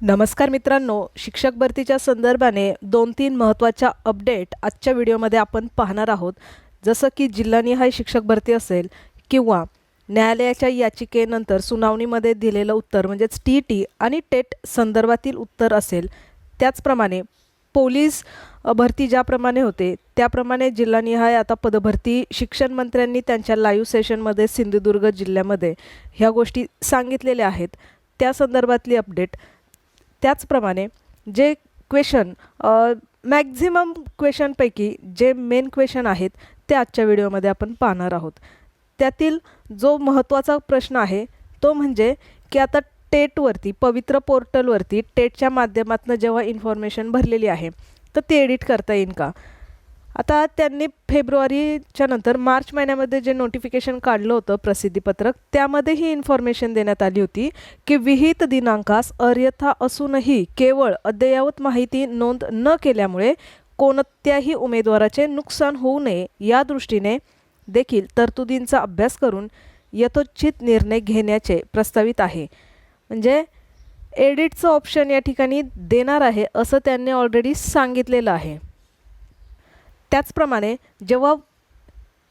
नमस्कार मित्रांनो शिक्षक भरतीच्या संदर्भाने दोन तीन महत्त्वाच्या अपडेट आजच्या व्हिडिओमध्ये आपण पाहणार आहोत. जसं की जिल्हानिहाय शिक्षक भरती असेल किंवा न्यायालयाच्या याचिकेनंतर सुनावणीमध्ये दिलेलं उत्तर म्हणजेच टी टी आणि टेट संदर्भातील उत्तर असेल. त्याचप्रमाणे पोलीस भरती ज्याप्रमाणे होते त्याप्रमाणे जिल्हानिहाय आता पदभरती शिक्षण मंत्र्यांनी त्यांच्या लाईव्ह सेशनमध्ये सिंधुदुर्ग जिल्ह्यामध्ये ह्या गोष्टी सांगितलेल्या आहेत. त्या संदर्भातली अपडेट त्याचप्रमाणे जे क्वेशन मॅक्झिमम क्वेशनपैकी जे मेन क्वेशन आहेत ते आजच्या व्हिडिओमध्ये आपण पाहणार आहोत. त्यातील जो महत्त्वाचा प्रश्न आहे तो म्हणजे की आता टेटवरती पवित्र पोर्टलवरती टेटच्या माध्यमातून जेव्हा इन्फॉर्मेशन भरलेली आहे तर ते एडिट करता येईल का? आता त्यांनी फेब्रुवारीच्या नंतर मार्च महिन्यामध्ये जे नोटिफिकेशन काढलं होतं प्रसिद्धीपत्रक त्यामध्ये ही इन्फॉर्मेशन देण्यात आली होती की विहित दिनांकास अर्यथा असूनही केवळ अद्ययावत माहिती नोंद न केल्यामुळे कोणत्याही उमेदवाराचे नुकसान होऊ नये या दृष्टीने देखील तरतुदींचा अभ्यास करून यथोचित निर्णय घेण्याचे प्रस्तावित आहे. म्हणजे एडिटचं ऑप्शन या ठिकाणी देणार आहे असं त्यांनी ऑलरेडी सांगितलेलं आहे. त्याचप्रमाणे जेव्हा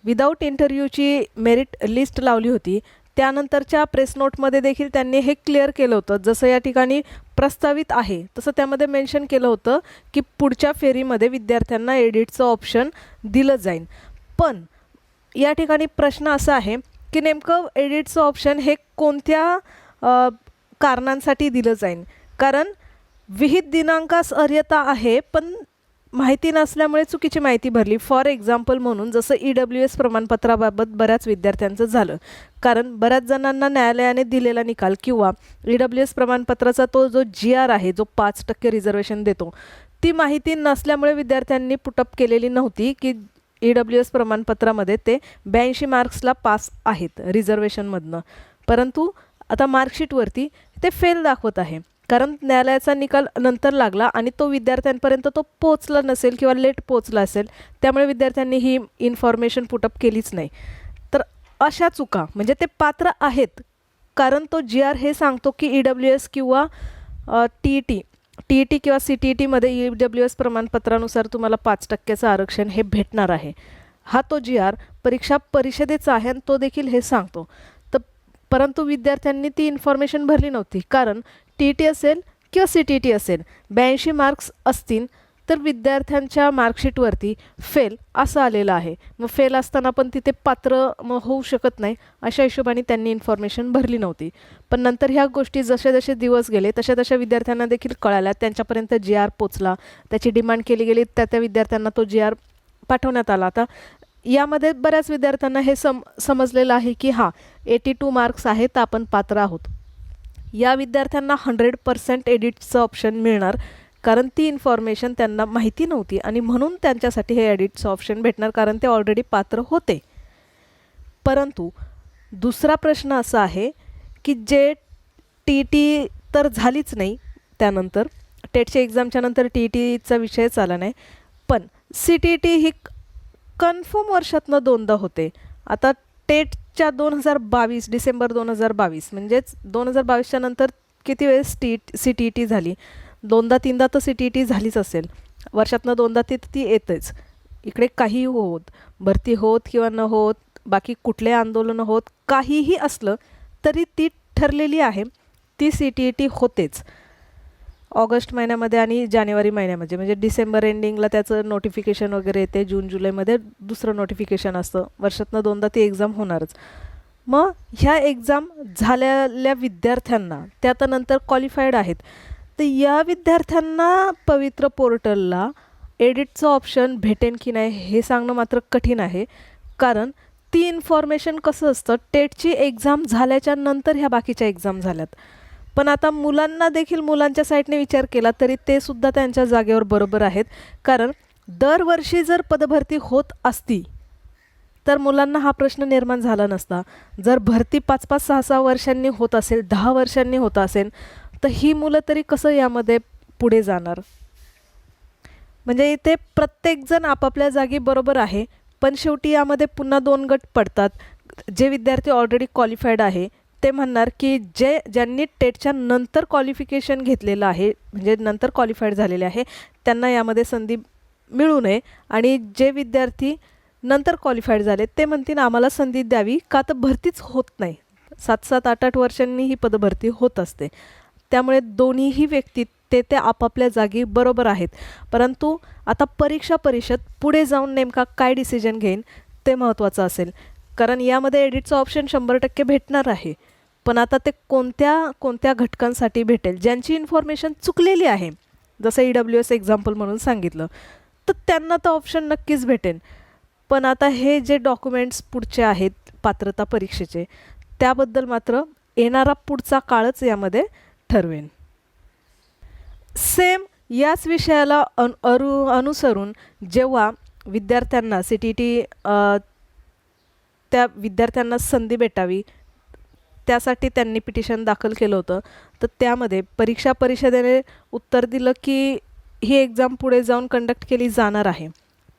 विदाऊट इंटरव्ह्यूची मेरिट लिस्ट लावली होती त्यानंतरच्या प्रेस नोटमध्ये देखील त्यांनी हे क्लिअर केलं होतं. जसं या ठिकाणी प्रस्तावित आहे तसं त्यामध्ये मेन्शन केलं होतं की पुढच्या फेरीमध्ये विद्यार्थ्यांना एडिटचं ऑप्शन दिलं जाईल. पण या ठिकाणी प्रश्न असा आहे की नेमकं एडिटचं ऑप्शन हे कोणत्या कारणांसाठी दिलं जाईल? कारण विहित दिनांकास अर्यता आहे पण माहिती नसल्यामुळे चुकीची माहिती भरली. फॉर एक्झाम्पल म्हणून जसं ई डब्ल्यू एस प्रमाणपत्राबाबत बऱ्याच विद्यार्थ्यांचं झालं. कारण बऱ्याच जणांना न्यायालयाने दिलेला निकाल किंवा ई डब्ल्यू एस प्रमाणपत्राचा तो जो जी आर आहे जो पाच टक्के रिझर्वेशन देतो ती माहिती नसल्यामुळे विद्यार्थ्यांनी पुटअप केलेली नव्हती की ई डब्ल्यू एस प्रमाणपत्रामध्ये ते ब्याऐंशी मार्क्सला पास आहेत रिझर्वेशनमधनं परंतु आता मार्कशीटवरती ते फेल दाखवत आहे. कारण न्यायालयाचा निकाल नंतर लागला आणि तो विद्यार्थ्यांपर्यंत तो पोचला नसेल किंवा लेट पोचला असेल त्यामुळे विद्यार्थ्यांनी ही इन्फॉर्मेशन पुटअप केलीच नाही. तर अशा चुका म्हणजे ते पात्र आहेत कारण तो जी आर हे सांगतो की ई डब्ल्यू एस किंवा T E T T E T किंवा सी टी ई टीमध्ये ई डब्ल्यू एस प्रमाणपत्रानुसार तुम्हाला पाच टक्क्याचं आरक्षण हे भेटणार आहे. हा तो जी आर परीक्षा परिषदेचा आहे आणि तो देखील हे सांगतो. तर परंतु विद्यार्थ्यांनी ती इन्फॉर्मेशन भरली नव्हती कारण टी टी असेल किंवा सी टी टी असेल ब्याऐंशी मार्क्स असतील तर विद्यार्थ्यांच्या मार्कशीटवरती फेल असं आलेलं आहे. मग फेल असताना पण तिथे पात्र मग होऊ शकत नाही अशा हिशोबाने त्यांनी इन्फॉर्मेशन भरली नव्हती. पण नंतर ह्या गोष्टी जसे जसे दिवस गेले तशा तशा विद्यार्थ्यांना देखील कळाल्या. त्यांच्यापर्यंत जी आर पोचला. त्याची डिमांड केली गेली. त्या त्या विद्यार्थ्यांना तो जी आर पाठवण्यात आला. आता यामध्ये बऱ्याच विद्यार्थ्यांना हे सम समजलेलं आहे की हां एटी टू मार्क्स आहेत तर आपण पात्र आहोत. या विद्यार्थ्यांना हंड्रेड पर्सेंट एडिटचं ऑप्शन मिळणार. कारण ती इन्फॉर्मेशन त्यांना माहिती नव्हती आणि म्हणून त्यांच्यासाठी हे एडिटचं ऑप्शन भेटणार कारण ते ऑलरेडी पात्र होते. परंतु दुसरा प्रश्न असा आहे की जे टी टी तर झालीच नाही त्यानंतर टेटच्या एक्झामच्या नंतर टी टीचा विषयच आला नाही पण सी टी टी ही कन्फर्म वर्षातनं दोनदा होते. आता टेटच्या दोन हजार बावीस डिसेंबर दोन हजार बावीस म्हणजेच दोन हजार बावीसच्या नंतर किती वेळेस टी सी टी टी झाली? दोनदा तीनदा तर सी टी टी झालीच असेल. वर्षातनं दोनदा ती ती येतेच. इकडे काहीही होत भरती होत किंवा न होत बाकी कुठले आंदोलनं होत काहीही असलं तरी ती ठरलेली आहे. ती सी टी टी होतेच. ऑगस्ट महिन्यामध्ये आणि जानेवारी महिन्यामध्ये. म्हणजे डिसेंबर एंडिंगला त्याचं नोटिफिकेशन वगैरे येते जून जुलैमध्ये दुसरं नोटिफिकेशन असतं. वर्षातनं दोनदा ती एक्झाम होणारच. मग ह्या एक्झाम झालेल्या विद्यार्थ्यांना त्या आता नंतर क्वालिफाईड आहेत. तर या विद्यार्थ्यांना पवित्र पोर्टलला एडिटचं ऑप्शन भेटेन की नाही हे सांगणं मात्र कठीण आहे. कारण ती इन्फॉर्मेशन कसं असतं टेटची एक्झाम झाल्याच्यानंतर ह्या बाकीच्या एक्झाम झाल्यात. पण आता मुलांना देखील मुलांच्या साईडने विचार केला तरी ते सुद्धा त्यांच्या जागेवर बरोबर आहेत. कारण दरवर्षी जर पदभरती होत असती तर मुलांना हा प्रश्न निर्माण झाला नसता. जर भरती पाच पाच सहा सहा वर्षांनी होत असेल दहा वर्षांनी होत असेल तर ही मुलं तरी कसं यामध्ये पुढे जाणार? म्हणजे इथे प्रत्येकजण आपापल्या जागी बरोबर आहे पण शेवटी यामध्ये पुन्हा दोन गट पडतात. जे विद्यार्थी ऑलरेडी क्वालिफाईड आहे ते म्हणणार की जे ज्यांनी टेटच्या नंतर क्वालिफिकेशन घेतलेलं आहे म्हणजे नंतर क्वालिफाईड झालेले आहे त्यांना यामध्ये संधी मिळू नये. आणि जे विद्यार्थी नंतर क्वालिफाईड झाले ते म्हणतील आम्हाला संधी द्यावी का तर भरतीच होत नाही. सात सात आठ आठ वर्षांनी ही पदभरती होत असते. त्यामुळे दोन्हीही व्यक्ती ते ते आपापल्या जागी बरोबर आहेत. परंतु आता परीक्षा परिषद पुढे जाऊन नेमका काय डिसिजन घेईन ते महत्त्वाचं असेल. कारण यामध्ये एडिटचं ऑप्शन शंभर टक्के भेटणार आहे. पण आता ते कोणत्या कोणत्या घटकांसाठी भेटेल? ज्यांची इन्फॉर्मेशन चुकलेली आहे. जसं ई डब्ल्यू एस एक्झाम्पल म्हणून सांगितलं तर त्यांना तर ऑप्शन नक्कीच भेटेल. पण आता हे जे डॉक्युमेंट्स पुढचे आहेत पात्रता परीक्षेचे त्याबद्दल मात्र येणारा पुढचा काळच यामध्ये ठरवेन. सेम याच विषयाला अन अरु अनुसरून जेव्हा विद्यार्थ्यांना सी टी टी त्या विद्यार्थ्यांना संधी भेटावी त्यासाठी त्यांनी पिटिशन दाखल केलं होतं. तर त्यामध्ये परीक्षा परिषदेने उत्तर दिलं की ही एक्झाम पुढे जाऊन कंडक्ट केली जाणार आहे.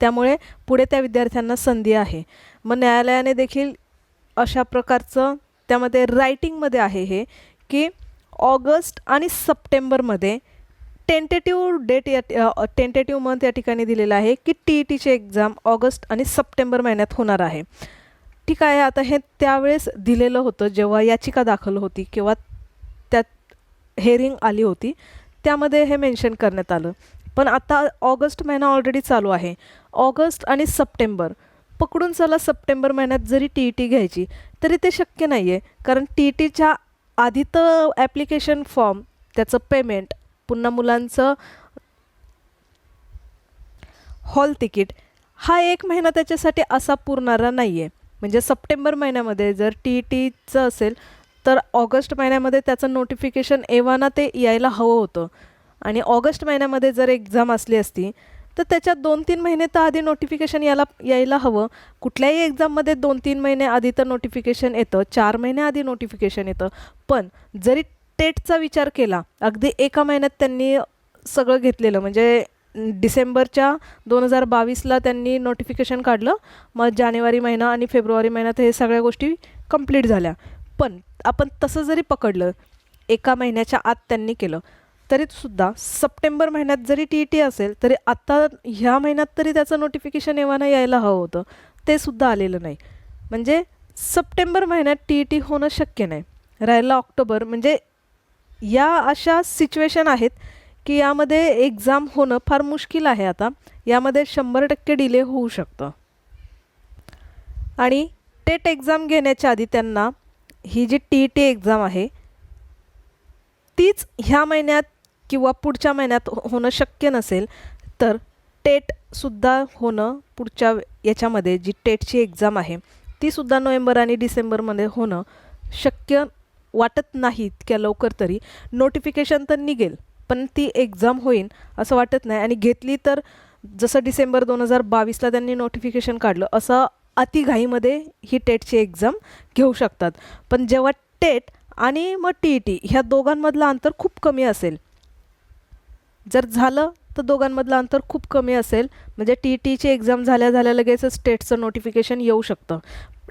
त्यामुळे पुढे त्या विद्यार्थ्यांना संधी आहे. मग न्यायालयाने देखील अशा प्रकारचं त्यामध्ये रायटिंगमध्ये आहे हे की ऑगस्ट आणि सप्टेंबरमध्ये टेंटेटिव्ह डेट या टेंटेटिव्ह मंथ या ठिकाणी दिलेलं आहे की टी ई टीची एक्झाम ऑगस्ट आणि सप्टेंबर महिन्यात होणार आहे. ठीक आहे आता हे त्यावेळेस दिलेलं होतं जेव्हा याचिका दाखल होती किंवा त्यात हेअरिंग आली होती त्यामध्ये हे मेन्शन करण्यात आलं. पण आता ऑगस्ट महिना ऑलरेडी चालू आहे. ऑगस्ट आणि सप्टेंबर पकडून चला सप्टेंबर महिन्यात जरी टी ई टी घ्यायची तरी ते शक्य नाही आहे कारण टी ई टीच्या आधी तर ॲप्लिकेशन फॉर्म त्याचं पेमेंट पुन्हा मुलांचं हॉल तिकीट हा एक महिना त्याच्यासाठी असा पुरणारा नाही आहे म्हणजे सप्टेंबर महिन्यामध्ये जर टी ई टीचं असेल तर ऑगस्ट महिन्यामध्ये त्याचं नोटिफिकेशन एव्हाना ते यायला हवं होतं. आणि ऑगस्ट महिन्यामध्ये जर एक्झाम असली असती तर त्याच्यात दोन तीन महिने तर आधी नोटिफिकेशन याला यायला हवं. कुठल्याही एक्झाममध्ये दोन तीन महिने आधी तर नोटिफिकेशन येतं चार महिने आधी नोटिफिकेशन येतं. पण जरी टेटचा विचार केला अगदी एका महिन्यात त्यांनी सगळं घेतलेलं म्हणजे डिसेंबरच्या दोन हजार बावीसला त्यांनी नोटिफिकेशन काढलं. मग जानेवारी महिना आणि फेब्रुवारी महिन्यात हे सगळ्या गोष्टी कंप्लीट झाल्या. पण आपण तसं जरी पकडलं एका महिन्याच्या आत त्यांनी केलं तरीसुद्धा सप्टेंबर महिन्यात जरी टी ई टी असेल तरी आत्ता ह्या महिन्यात तरी त्याचं नोटिफिकेशन येवाना यायला हवं होतं. ते सुद्धा आलेलं नाही. म्हणजे सप्टेंबर महिन्यात टी ई टी होणं शक्य नाही. राहिलं ऑक्टोबर म्हणजे या अशा सिच्युएशन आहेत की यामध्ये एक्झाम होणं फार मुश्किल आहे आता. यामध्ये शंभर टक्के डिले होऊ शकतं. आणि टेट एक्झाम घेण्याच्या आधी त्यांना ही जी टी ई टी एक्झाम आहे तीच ह्या महिन्यात किंवा पुढच्या महिन्यात हो-, होणं शक्य नसेल तर टेटसुद्धा होणं पुढच्या याच्यामध्ये जी टेटची एक्झाम आहे तीसुद्धा नोव्हेंबर आणि डिसेंबरमध्ये होणं शक्य वाटत नाही इतक्या लवकर तरी. नोटिफिकेशन तर निघेल. पण ती एक्झाम होईल असं वाटत नाही. आणि घेतली तर जसं डिसेंबर दोन हजार बावीसला त्यांनी नोटिफिकेशन काढलं असं अतिघाईमध्ये ही टेटची एक्झाम घेऊ शकतात. पण जेव्हा टेट आणि मग टी ई टी ह्या दोघांमधलं अंतर खूप कमी असेल. जर झालं तर दोघांमधलं अंतर खूप कमी असेल. म्हणजे टी ई टीची एक्झाम झाल्या झाल्या लगेचच टेटचं नोटिफिकेशन येऊ शकतं.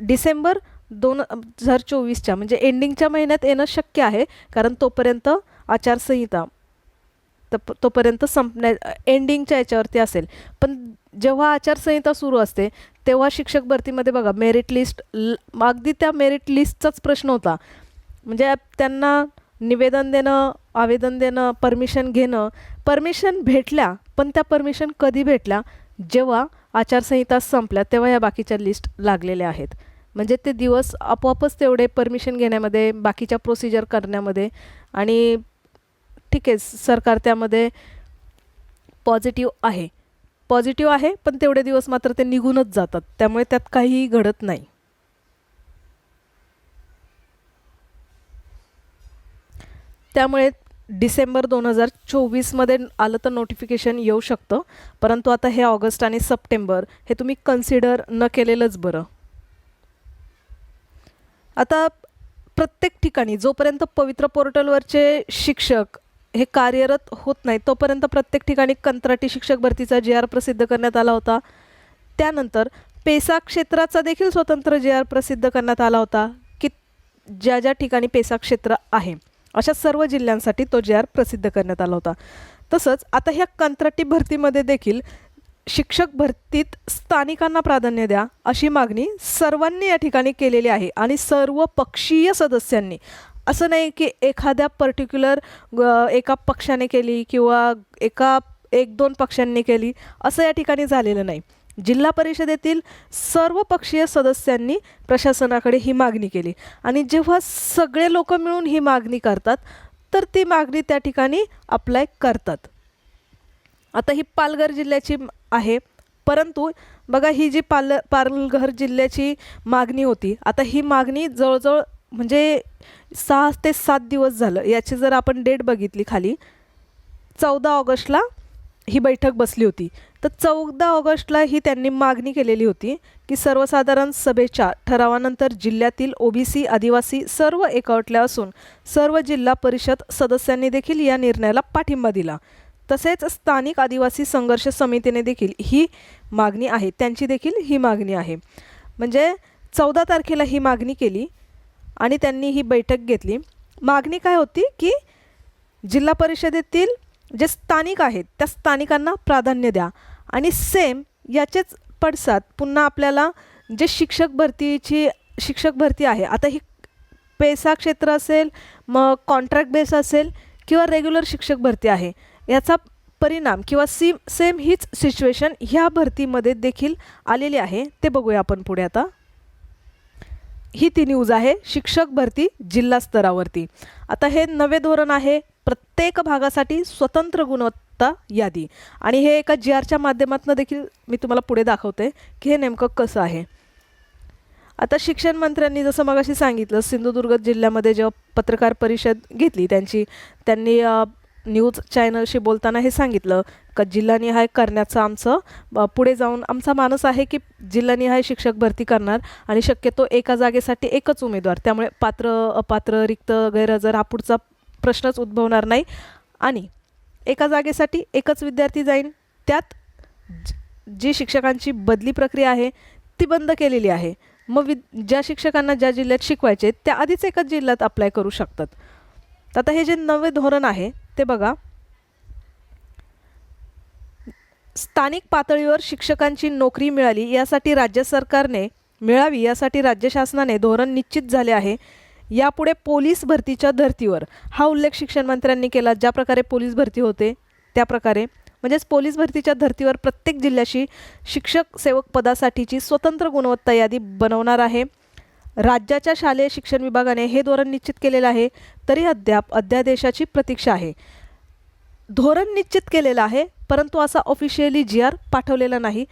डिसेंबर दोन हजार चोवीसच्या म्हणजे एंडिंगच्या महिन्यात येणं शक्य आहे कारण तोपर्यंत आचारसंहिता तर तोपर्यंत संपण्या एंडिंगच्या याच्यावरती असेल. पण जेव्हा आचारसंहिता सुरू असते तेव्हा शिक्षक भरतीमध्ये बघा मेरिट लिस्ट ल अगदी त्या मेरिट लिस्टचाच प्रश्न होता. म्हणजे त्यांना निवेदन देणं आवेदन देणं परमिशन घेणं परमिशन भेटल्या पण त्या परमिशन कधी भेटल्या? जेव्हा आचारसंहिता संपल्या तेव्हा या बाकीच्या लिस्ट लागलेल्या आहेत. म्हणजे ते दिवस आपोआपच तेवढे परमिशन घेण्यामध्ये बाकीच्या प्रोसिजर करण्यामध्ये आणि ठीक आहे सरकार त्यामध्ये पॉझिटिव्ह आहे. पॉझिटिव्ह आहे पण तेवढे दिवस मात्र ते निघूनच जातात. त्यामुळे त्यात काहीही घडत नाही. त्यामुळे डिसेंबर दोन हजार चोवीसमध्ये आलं तर नोटिफिकेशन येऊ शकतं. परंतु आता हे ऑगस्ट आणि सप्टेंबर हे तुम्ही कन्सिडर न केलेलंच बरं. आता प्रत्येक ठिकाणी जोपर्यंत पवित्र पोर्टलवरचे शिक्षक हे कार्यरत होत नाही. तोपर्यंत प्रत्येक ठिकाणी कंत्राटी शिक्षक भरतीचा जे आर प्रसिद्ध करण्यात आला होता. त्यानंतर पेसा क्षेत्राचा देखील स्वतंत्र जे आर प्रसिद्ध करण्यात आला होता की ज्या ज्या ठिकाणी पेसा क्षेत्र आहे अशा सर्व जिल्ह्यांसाठी तो जे आर प्रसिद्ध करण्यात आला होता. तसंच आता ह्या कंत्राटी भरतीमध्ये देखील शिक्षक भरतीत स्थानिकांना प्राधान्य द्या अशी मागणी सर्वांनी या ठिकाणी केलेली आहे आणि सर्व पक्षीय सदस्यांनी असं नाही की एखाद्या पर्टिक्युलर एका पक्षाने केली किंवा एका एक दोन पक्षांनी केली असं या ठिकाणी झालेलं नाही. जिल्हा परिषदेतील सर्व पक्षीय सदस्यांनी प्रशासनाकडे ही मागणी केली. आणि जेव्हा सगळे लोक मिळून ही मागणी करतात तर ती मागणी त्या ठिकाणी अप्लाय करतात. आता ही पालघर जिल्ह्याची आहे परंतु बघा ही जी पाल पालघर जिल्ह्याची मागणी होती आता ही मागणी जवळजवळ म्हणजे सहा ते सात दिवस झालं. याची जर आपण डेट बघितली खाली चौदा ऑगस्टला ही बैठक बसली होती. तर चौदा ऑगस्टला ही त्यांनी मागणी केलेली होती की सर्वसाधारण सभेच्या ठरावानंतर जिल्ह्यातील ओबीसी आदिवासी सर्व एकवटल्या असून सर्व जिल्हा परिषद सदस्यांनी देखील या निर्णयाला पाठिंबा दिला. तसेच स्थानिक आदिवासी संघर्ष समितीने देखील ही मागणी आहे. त्यांची देखील ही मागणी आहे. म्हणजे चौदा तारखेला ही मागणी केली. आणि त्यांनी ही बैठक घेतली. मागणी काय होती की जिल्हा परिषदेतील जे स्थानिक आहेत त्या स्थानिकांना प्राधान्य द्या. आणि सेम याचेच पडसाद पुन्हा आपल्याला जे शिक्षक भरतीची शिक्षक भरती आहे आता ही पेसा क्षेत्र असेल मग कॉन्ट्रॅक्ट बेस असेल किंवा रेग्युलर शिक्षक भरती आहे याचा परिणाम किंवा सी सेम हीच सिच्युएशन ह्या भरतीमध्ये देखील आलेली आहे. ते बघूया आपण पुढे आता. ही ती न्यूज आहे. शिक्षक भरती जिल्हा स्तरावरती. आता हे नवे धोरण आहे. प्रत्येक भागासाठी स्वतंत्र गुणवत्ता यादी. आणि हे एका जी आरच्या माध्यमातून देखील मी तुम्हाला पुढे दाखवते की हे नेमकं कसं आहे. आता शिक्षण मंत्र्यांनी जसं मगाशी सांगितलं सिंधुदुर्ग जिल्ह्यामध्ये जेव्हा पत्रकार परिषद घेतली त्यांची त्यांनी न्यूज चॅनलशी बोलताना हे सांगितलं का जिल्हानिहाय करण्याचं आमचं पुढे जाऊन आमचा मानस आहे की जिल्हानिहाय शिक्षक भरती करणार आणि शक्यतो एका जागेसाठी एकच उमेदवार. त्यामुळे पात्र अपात्र रिक्त गैरहजर हा पुढचा प्रश्नच उद्भवणार नाही आणि एका जागेसाठी एकच विद्यार्थी जाईन. त्यात ज- जी शिक्षकांची बदली प्रक्रिया आहे ती बंद केलेली आहे. मग वि ज्या शिक्षकांना ज्या जिल्ह्यात शिकवायचे त्या आधीच एकाच जिल्ह्यात अप्लाय करू शकतात. आता हे जे नवे धोरण आहे ते बघा. स्थानिक पातळीवर शिक्षकांची नोकरी मिळाली यासाठी राज्य सरकारने मिळावी यासाठी राज्य शासनाने धोरण निश्चित झाले आहे. यापुढे पोलीस भरतीच्या धर्तीवर हा उल्लेख शिक्षण मंत्र्यांनी केला ज्या प्रकारे पोलीस भरती होते त्या प्रकारे. म्हणजेच पोलीस भरतीच्या धर्तीवर प्रत्येक जिल्ह्याशी शिक्षक सेवक पदासाठीची स्वतंत्र गुणवत्ता यादी बनवणार आहे. राज्याच्या शालेय शिक्षण विभागाने हे धोरण निश्चित केलेलं आहे तरी अद्याप अध्यादेशाची प्रतीक्षा आहे. धोरण निश्चित केलेलं आहे परंतु असा ऑफिशियली जी आर पाठवलेला नाही.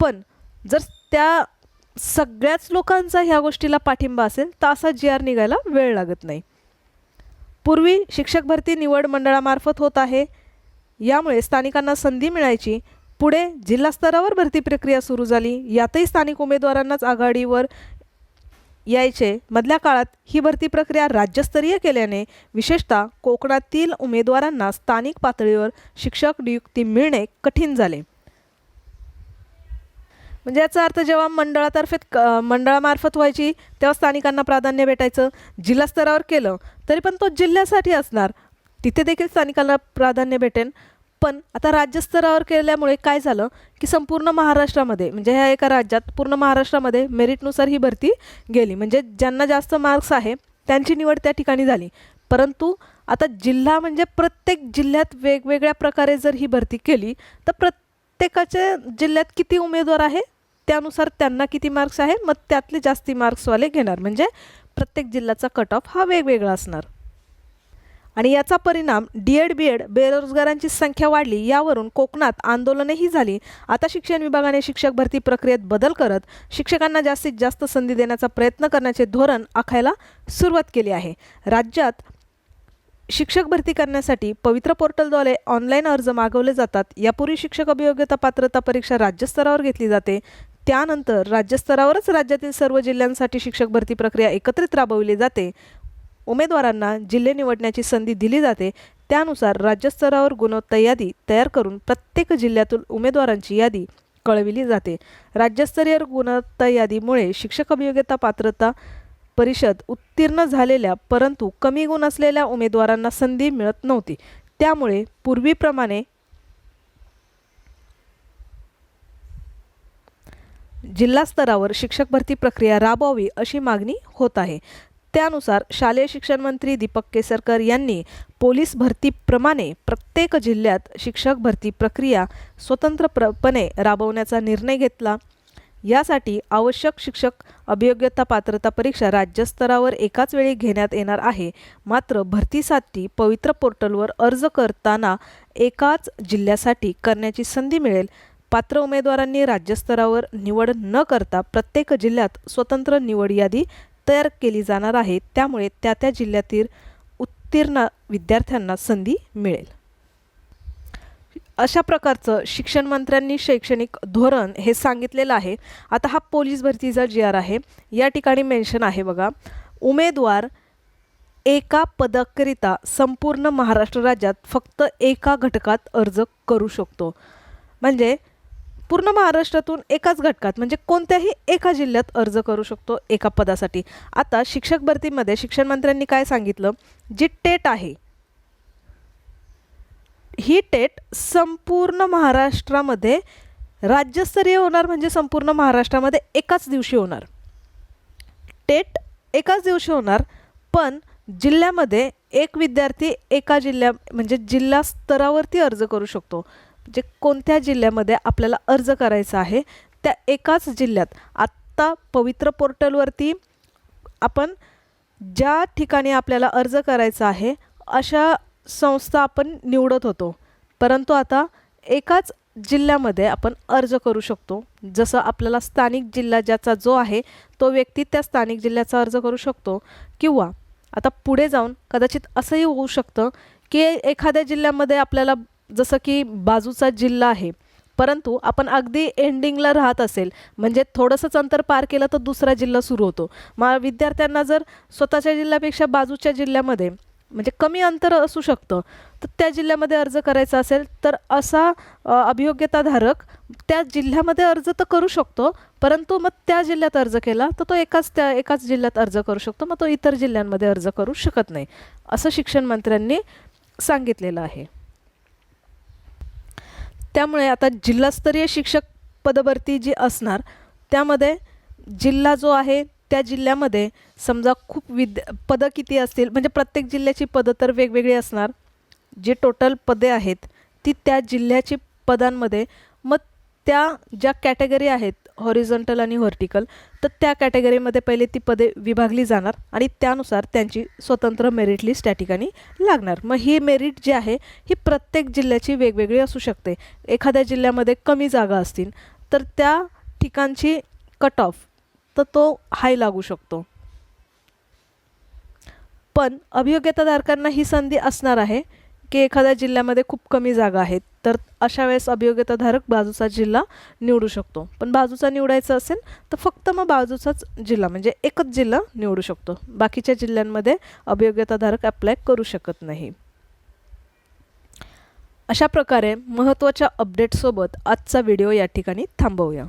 पण जर त्या सगळ्याच लोकांचा ह्या गोष्टीला पाठिंबा असेल तर असा जी आर निघायला वेळ लागत नाही. पूर्वी शिक्षक भरती निवड मंडळामार्फत होत आहे. यामुळे स्थानिकांना संधी मिळायची. पुढे जिल्हा स्तरावर भरती प्रक्रिया सुरू झाली. यातही स्थानिक उमेदवारांनाच आघाडीवर यायचे. मधल्या काळात ही भरती प्रक्रिया राज्यस्तरीय केल्याने विशेषतः कोकणातील उमेदवारांना स्थानिक पातळीवर शिक्षक नियुक्ती मिळणे कठीण झाले. म्हणजे याचा अर्थ जेव्हा मंडळातर्फे मंडळामार्फत व्हायची तेव्हा स्थानिकांना प्राधान्य भेटायचं जिल्हा स्तरावर केलं तरी पण तो जिल्ह्यासाठी असणार. तिथे देखील स्थानिकांना प्राधान्य भेटेल पण आता राज्यस्तरावर केल्यामुळे काय झालं की संपूर्ण महाराष्ट्रामध्ये म्हणजे ह्या एका राज्यात पूर्ण महाराष्ट्रामध्ये मेरिटनुसार ही भरती गेली. म्हणजे ज्यांना जास्त मार्क्स आहे त्यांची निवड त्या ठिकाणी झाली. परंतु आता जिल्हा म्हणजे प्रत्येक जिल्ह्यात वेगवेगळ्या प्रकारे जर ही भरती केली तर प्रत्येकाच्या जिल्ह्यात किती उमेदवार आहे त्यानुसार त्यांना किती मार्क्स आहे मग त्यातले जास्ती मार्क्सवाले घेणार. म्हणजे प्रत्येक जिल्ह्याचा कट ऑफ हा वेगवेगळा असणार. आणि याचा परिणाम डी एड बी एड बेरोजगारांची संख्या वाढली. यावरून कोकणात आंदोलनही झाली. आता शिक्षण विभागाने शिक्षक भरती प्रक्रियेत बदल करत शिक्षकांना जास्तीत जास्त संधी देण्याचा प्रयत्न करण्याचे धोरण आखायला सुरुवात केली आहे. राज्यात शिक्षक भरती करण्यासाठी पवित्र पोर्टलद्वारे ऑनलाईन अर्ज मागवले जातात. यापूर्वी शिक्षक अभियोग्यता पात्रता परीक्षा राज्यस्तरावर घेतली जाते. त्यानंतर राज्यस्तरावरच राज्यातील सर्व जिल्ह्यांसाठी शिक्षक भरती प्रक्रिया एकत्रित राबवली जाते. उमेदवारांना जिल्हे निवडण्याची संधी दिली जाते त्यानुसार राज्यस्तरावर गुणवत्ता यादी तयार करून प्रत्येक जिल्ह्यातून उमेदवारांची यादी कळविली जाते. राज्यस्तरीय गुणवत्ता यादीमुळे शिक्षक अभियोग्यता पात्रता परिषद उत्तीर्ण झालेल्या परंतु कमी गुण असलेल्या उमेदवारांना संधी मिळत नव्हती. त्यामुळे पूर्वीप्रमाणे जिल्हा स्तरावर शिक्षक भरती प्रक्रिया राबवावी अशी मागणी होत आहे. त्यानुसार शालेय शिक्षण मंत्री दीपक केसरकर यांनी पोलीस भरतीप्रमाणे प्रत्येक जिल्ह्यात शिक्षक भरती प्रक्रिया स्वतंत्रपणे राबवण्याचा निर्णय घेतला. यासाठी आवश्यक शिक्षक अभियोग्यता पात्रता परीक्षा राज्यस्तरावर एकाच वेळी घेण्यात येणार आहे. मात्र भरतीसाठी पवित्र पोर्टलवर अर्ज करताना एकाच जिल्ह्यासाठी करण्याची संधी मिळेल. पात्र उमेदवारांनी राज्यस्तरावर निवड न करता प्रत्येक जिल्ह्यात स्वतंत्र निवड यादी तयार केली जाणार आहे त्यामुळे त्या त्या जिल्ह्यातील उत्तीर्ण विद्यार्थ्यांना संधी मिळेल. अशा प्रकारचं शिक्षण मंत्र्यांनी शैक्षणिक धोरण हे सांगितलेलं आहे. आता हा पोलीस भरतीचा जी आर आहे. या ठिकाणी मेन्शन आहे बघा. उमेदवार एका पदकरिता संपूर्ण महाराष्ट्र राज्यात फक्त एका घटकात अर्ज करू शकतो. म्हणजे पूर्ण महाराष्ट्रातून एकाच घटकात म्हणजे कोणत्याही एका जिल्ह्यात अर्ज करू शकतो एका पदासाठी. आता शिक्षक भरतीमध्ये शिक्षण मंत्र्यांनी काय सांगितलं? जी टेट आहे ही टेट संपूर्ण महाराष्ट्रामध्ये राज्यस्तरीय होणार म्हणजे संपूर्ण महाराष्ट्रामध्ये एकाच दिवशी होणार. टेट एकाच दिवशी होणार पण जिल्ह्यामध्ये एक विद्यार्थी एका जिल्ह्या म्हणजे जिल्हा स्तरावरती अर्ज करू शकतो. जे कोणत्या जिल्ह्यामध्ये आपल्याला अर्ज करायचा आहे त्या एकाच जिल्ह्यात. आत्ता पवित्र पोर्टलवरती आपण ज्या ठिकाणी आपल्याला अर्ज करायचा आहे अशा संस्था आपण निवडत होतो. परंतु आता एकाच जिल्ह्यामध्ये आपण अर्ज करू शकतो. जसं आपल्याला स्थानिक जिल्हा ज्याचा जो आहे तो व्यक्ती त्या स्थानिक जिल्ह्याचा अर्ज करू शकतो. किंवा आता पुढे जाऊन कदाचित असंही होऊ शकतं की एखाद्या जिल्ह्यामध्ये आपल्याला जसं की बाजूचा जिल्हा आहे. परंतु आपण अगदी एंडिंगला राहत असेल म्हणजे थोडंसंच अंतर पार केलं तर दुसरा जिल्हा सुरू होतो. मग विद्यार्थ्यांना जर स्वतःच्या जिल्ह्यापेक्षा बाजूच्या जिल्ह्यामध्ये म्हणजे कमी अंतर असू शकतं तर त्या जिल्ह्यामध्ये अर्ज करायचा असेल तर असा अभियोग्यताधारक त्या जिल्ह्यामध्ये अर्ज तर करू शकतो परंतु मग त्या जिल्ह्यात अर्ज केला तर तो एकाच त्या एकाच जिल्ह्यात अर्ज करू शकतो मग तो इतर जिल्ह्यांमध्ये अर्ज करू शकत नाही असं शिक्षण मंत्र्यांनी सांगितलेलं आहे. त्यामुळे आता जिल्हास्तरीय शिक्षक पदभरती जी असणार त्यामध्ये जिल्हा जो आहे त्या जिल्ह्यामध्ये समजा खूप विद्या पदं किती असतील म्हणजे प्रत्येक जिल्ह्याची पदं तर वेगवेगळी असणार. जे टोटल पदे आहेत ती त्या जिल्ह्याची पदांमध्ये मग त्या ज्या कॅटेगरी आहेत हॉरिझॉन्टल आणि व्हर्टिकल तर त्या कॅटेगरीमध्ये पहिले ती पदे विभागली जाणार आणि त्यानुसार त्यांची स्वतंत्र मेरिट लिस्ट त्या ठिकाणी लागणार. मग ही मेरिट जी आहे ही प्रत्येक जिल्ह्याची वेगवेगळी असू शकते. एखाद्या जिल्ह्यामध्ये कमी जागा असतील तर त्या ठिकाणची कट ऑफ तर तो हाय लागू शकतो. पण अभियोग्यताधारकांना ही संधी असणार आहे की एखाद्या जिल्ह्यामध्ये खूप कमी जागा आहेत तर अशा वेळेस अभियोग्यताधारक बाजूचा जिल्हा निवडू शकतो. पण बाजूचा निवडायचा असेल तर फक्त मग बाजूचाच जिल्हा म्हणजे एकच जिल्हा निवडू शकतो. बाकीच्या जिल्ह्यांमध्ये अभियोग्यताधारक अप्लाय करू शकत नाही. अशा प्रकारे महत्त्वाच्या अपडेटसोबत आजचा व्हिडिओ या ठिकाणी थांबवूया.